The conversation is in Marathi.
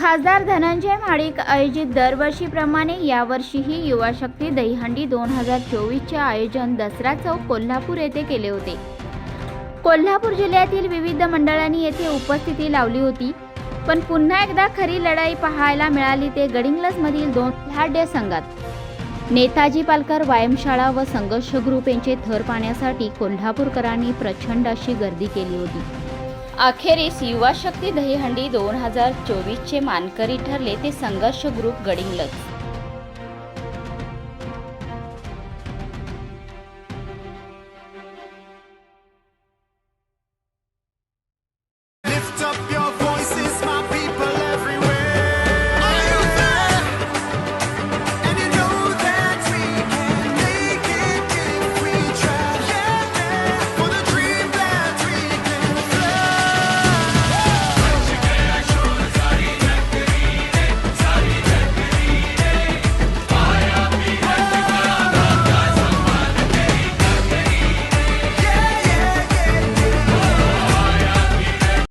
खासदार धनंजय महाडिक आयोजित दरवर्षीप्रमाणे यावर्षीही युवा शक्ती दहीहंडी दोन हजार चोवीसचे आयोजन दसरा चौक कोल्हापूर येथे केले होते. कोल्हापूर जिल्ह्यातील विविध मंडळांनी येथे उपस्थिती लावली होती. पण पुन्हा एकदा खरी लढाई पाहायला मिळाली ते गडिंग्लजमधील दोन लाड्य संघात. नेताजी पालकर व्यायामशाळा व संघर्ष ग्रुप यांचे थर पाहण्यासाठी कोल्हापूरकरांनी प्रचंड अशी गर्दी केली होती. अखेरीस युवा शक्ती दहीहंडी दोन हजार चोवीसचे मानकरी ठरले ते संघर्ष ग्रुप गडिंग्लज.